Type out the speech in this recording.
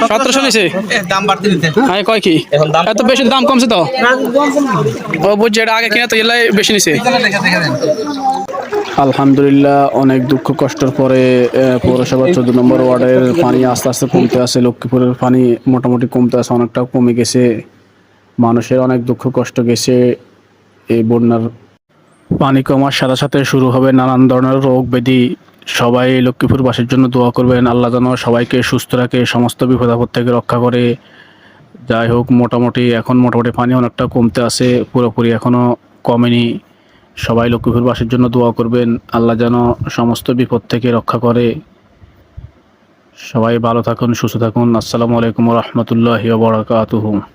সতেরোশো। নিছে? হ্যাঁ কয় কি? এত বেশি দাম কমছে তো? ও বুঝছে এটা আগে কিনা তো এলাই বেশি নিছে। আলহামদুলিল্লাহ অনেক দুঃখ কষ্টের পরে আহ, পৌরসভা চোদ্দ নম্বর ওয়ার্ডের পানি আস্তে আস্তে কমতে আছে। লক্ষ্মীপুরের পানি মোটামুটি কমতে আছে অনেকটা কমে গেছে। মানুষের অনেক দুঃখ কষ্ট গেছে। এই বন্যার পানি কমার সাথে সাথে শুরু হবে নানান ধরনের রোগ ব্যাধি। সবাই লক্ষ্মীপুরবাসীর জন্য দোয়া করবেন। আল্লাহ যেন সবাইকে সুস্থ রাখে, সমস্ত বিপদ আপদ থেকে রক্ষা করে। যাই হোক, মোটামুটি এখন মোটামুটি পানি অনেকটা কমতে আছে, পুরোপুরি এখনও কমেনি। সবাই লক্ষ্মীপুরবাসীর জন্য দোয়া করবেন। আল্লাহ যেন সমস্ত বিপদ থেকে রক্ষা করে। সবাই ভালো থাকুন, সুস্থ থাকুন। আসসালামু আলাইকুম রহমতুল্লাহ বরাকাতুহু।